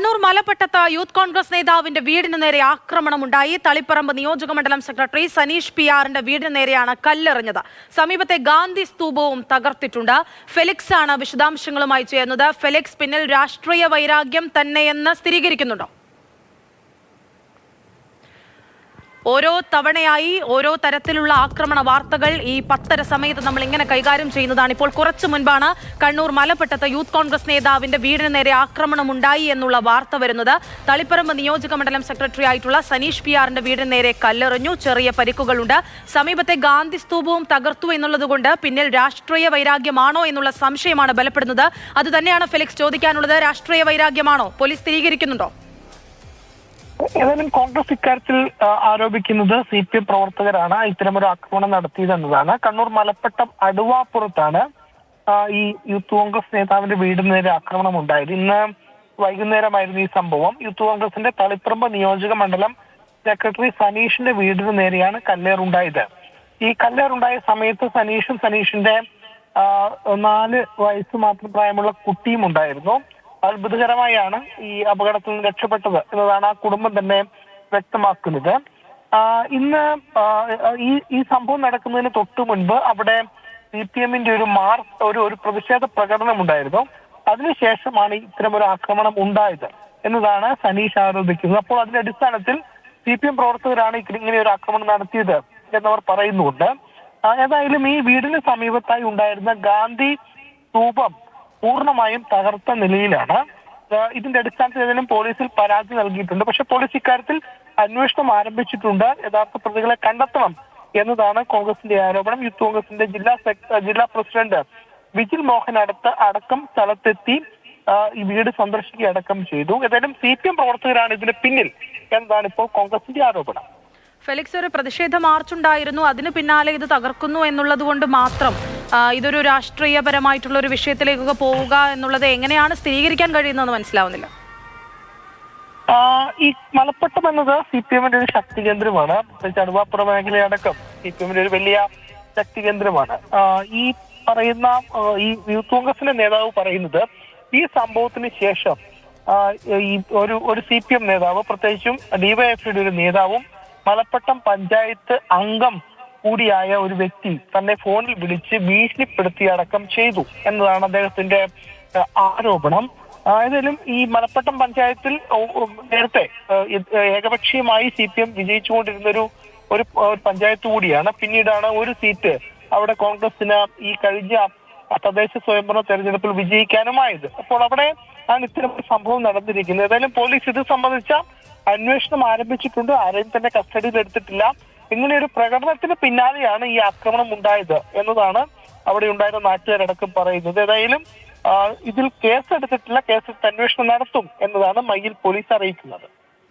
Kannur മലപ്പെട്ടത്ത് youth Congress നേതാവിന്റെ വീടിന് നേരെ ആക്രമണമുണ്ടായി. തളിപ്പറമ്പ് നിയോജക മണ്ഡലം സെക്രട്ടറി സനീഷ് പി ആറിന്റെ വീടിന് നേരെയാണ് കല്ലെറിഞ്ഞത്. സമീപത്തെ ഗാന്ധി സ്തൂപവും തകർത്തിട്ടുണ്ട്. ഫെലിക്സ് ആണ് വിശദാംശങ്ങളുമായി ചേർന്നത് ഫെലിക്സ് പിന്നിൽ രാഷ്ട്രീയ വൈരാഗ്യം തന്നെയെന്ന് സ്ഥിരീകരിക്കുന്നുണ്ടോ? ഓരോ തവണയായി ഓരോ തരത്തിലുള്ള ആക്രമണ വാർത്തകൾ ഈ പത്തര സമയത്ത് നമ്മൾ ഇങ്ങനെ കൈകാര്യം ചെയ്യുന്നതാണ്. ഇപ്പോൾ കുറച്ചു മുൻപാണ് കണ്ണൂർ മലപ്പെട്ടത്ത് യൂത്ത് കോൺഗ്രസ് നേതാവിന്റെ വീടിന് നേരെ ആക്രമണം ഉണ്ടായി എന്നുള്ള വാർത്ത വരുന്നത്. തളിപ്പറമ്പ് നിയോജക മണ്ഡലം സെക്രട്ടറി ആയിട്ടുള്ള സനീഷ് പി ആറിന്റെ വീടിന് നേരെ കല്ലെറിഞ്ഞു. ചെറിയ പരിക്കുകളുണ്ട്. സമീപത്തെ ഗാന്ധി സ്തൂപവും തകർത്തു എന്നുള്ളതുകൊണ്ട് പിന്നിൽ രാഷ്ട്രീയ വൈരാഗ്യമാണോ എന്നുള്ള സംശയമാണ് ബലപ്പെടുന്നത്. അതുതന്നെയാണ് ഫെലിക്സ് ചോദിക്കാനുള്ളത്. രാഷ്ട്രീയ വൈരാഗ്യമാണോ? പോലീസ് സ്ഥിരീകരിക്കുന്നുണ്ടോ? ഏതായാലും കോൺഗ്രസ് ഇക്കാര്യത്തിൽ ആരോപിക്കുന്നത് സി പി എം പ്രവർത്തകരാണ് ഇത്തരമൊരു ആക്രമണം നടത്തിയതെന്നതാണ് കണ്ണൂർ മലപ്പട്ടം അടുവാപ്പുറത്താണ് ഈ യൂത്ത് കോൺഗ്രസ് നേതാവിന്റെ വീടിന് നേരെ ആക്രമണം ഉണ്ടായത്. ഇന്ന് വൈകുന്നേരമായിരുന്നു ഈ സംഭവം. യൂത്ത് കോൺഗ്രസിന്റെ തളിപ്പറമ്പ് നിയോജക മണ്ഡലം സെക്രട്ടറി സനീഷിന്റെ വീടിന് നേരെയാണ് കല്ലേറുണ്ടായത്. ഈ കല്ലേറുണ്ടായ സമയത്ത് സനീഷും സനീഷിന്റെ നാല് വയസ്സ് മാത്രം പ്രായമുള്ള കുട്ടിയും ഉണ്ടായിരുന്നു. അത്ഭുതകരമായാണ് ഈ അപകടത്തിൽ നിന്ന് രക്ഷപ്പെട്ടത് എന്നതാണ് ആ കുടുംബം തന്നെ വ്യക്തമാക്കുന്നത്. ഇന്ന് ഈ ഈ സംഭവം നടക്കുന്നതിന് തൊട്ടു മുൻപ് അവിടെ സി പി എമ്മിന്റെ ഒരു മാർ ഒരു ഒരു പ്രതിഷേധ പ്രകടനം ഉണ്ടായിരുന്നു. അതിനുശേഷമാണ് ഇത്തരം ഒരു ആക്രമണം ഉണ്ടായത് എന്നതാണ് സനീഷ് ആരോപിക്കുന്നത്. അപ്പോൾ അതിന്റെ അടിസ്ഥാനത്തിൽ സി പി എം പ്രവർത്തകരാണ് ഇങ്ങനെ ഒരു ആക്രമണം നടത്തിയത് എന്നവർ പറയുന്നുണ്ട് ഏതായാലും ഈ വീടിന് സമീപത്തായി ഉണ്ടായിരുന്ന ഗാന്ധി സ്തൂപം പൂർണമായും തകർത്ത നിലയിലാണ്. ഇതിന്റെ അടിസ്ഥാനത്തിൽ ഏതെങ്കിലും പോലീസിൽ പരാതി നൽകിയിട്ടുണ്ട്. പക്ഷെ പോലീസ് ഇക്കാര്യത്തിൽ അന്വേഷണം ആരംഭിച്ചിട്ടുണ്ട്. യഥാർത്ഥ പ്രതികളെ കണ്ടെത്തണം എന്നതാണ് കോൺഗ്രസിന്റെ ആരോപണം. യൂത്ത് കോൺഗ്രസിന്റെ ജില്ലാ ജില്ലാ പ്രസിഡന്റ് വിജിൽ മോഹൻ അടുത്ത് അടക്കം സ്ഥലത്തെത്തി ഈ വീട് സന്ദർശിക്കുക അടക്കം ചെയ്തു. ഏതായാലും സി പി എം പ്രവർത്തകരാണ് ഇതിന് പിന്നിൽ. എന്നതാണ് ഇപ്പോൾ കോൺഗ്രസിന്റെ ആരോപണം? ഫെലിക്സ് ഒരു പ്രതിഷേധ മാർച്ചുണ്ടായിരുന്നു. അതിന് പിന്നാലെ ഇത് തകർക്കുന്നു എന്നുള്ളത് കൊണ്ട് മാത്രം ഇതൊരു രാഷ്ട്രീയപരമായിട്ടുള്ള ഒരു വിഷയത്തിലേക്കൊക്കെ പോവുക എന്നുള്ളത് എങ്ങനെയാണ് സ്ഥിരീകരിക്കാൻ കഴിയുന്നതെന്ന് മനസ്സിലാവുന്നില്ല. ഈ മലപ്പട്ടം എന്നത് സി പി എമ്മിന്റെ ഒരു ശക്തി കേന്ദ്രമാണ്. അടുവാപ്പുറ മേഖലയടക്കം സി പി എമ്മിന്റെ ഒരു വലിയ ശക്തി കേന്ദ്രമാണ്. ഈ പറയുന്ന ഈ യൂത്ത് കോൺഗ്രസിന്റെ നേതാവ് പറയുന്നത് ഈ സംഭവത്തിന് ശേഷം ഈ ഒരു ഒരു സി പി എം നേതാവ് പ്രത്യേകിച്ചും ഡിവൈഎഫ്ഐയുടെ ഒരു നേതാവും മലപ്പട്ടം പഞ്ചായത്ത് അംഗം കൂടിയായ ഒരു വ്യക്തി തന്നെ ഫോണിൽ വിളിച്ച് ഭീഷണിപ്പെടുത്തി അടക്കം ചെയ്തു എന്നതാണ് അദ്ദേഹത്തിന്റെ ആരോപണം. ഏതായാലും ഈ മലപ്പട്ടം പഞ്ചായത്തിൽ നേരത്തെ ഏകപക്ഷീയമായി സി പി എം വിജയിച്ചുകൊണ്ടിരുന്നൊരു ഒരു പഞ്ചായത്ത് കൂടിയാണ്. പിന്നീടാണ് ഒരു സീറ്റ് അവിടെ കോൺഗ്രസിന് ഈ കഴിഞ്ഞ തദ്ദേശ സ്വയംഭരണ തെരഞ്ഞെടുപ്പിൽ വിജയിക്കാനുമായത്. അപ്പോൾ അവിടെ ആണ് ഇത്തരം സംഭവം നടന്നിരിക്കുന്നത്. ഏതായാലും പോലീസ് ഇത് സംബന്ധിച്ച അന്വേഷണം ആരംഭിച്ചിട്ടുണ്ട്. ആരെയും തന്നെ കസ്റ്റഡിയിൽ എടുത്തിട്ടില്ല. ഇങ്ങനെ ഒരു പ്രകടനത്തിന് പിന്നാലെയാണ് ഈ ആക്രമണം ഉണ്ടായത് എന്നതാണ് അവിടെ ഉണ്ടായിരുന്ന നാട്ടുകാരടക്കം പറയുന്നത്. ഏതായാലും ഇതിൽ കേസെടുത്തിട്ടില്ല. കേസ് അന്വേഷണം നടത്തും എന്നതാണ് മയ്യിൽ പോലീസ് അറിയിക്കുന്നത്.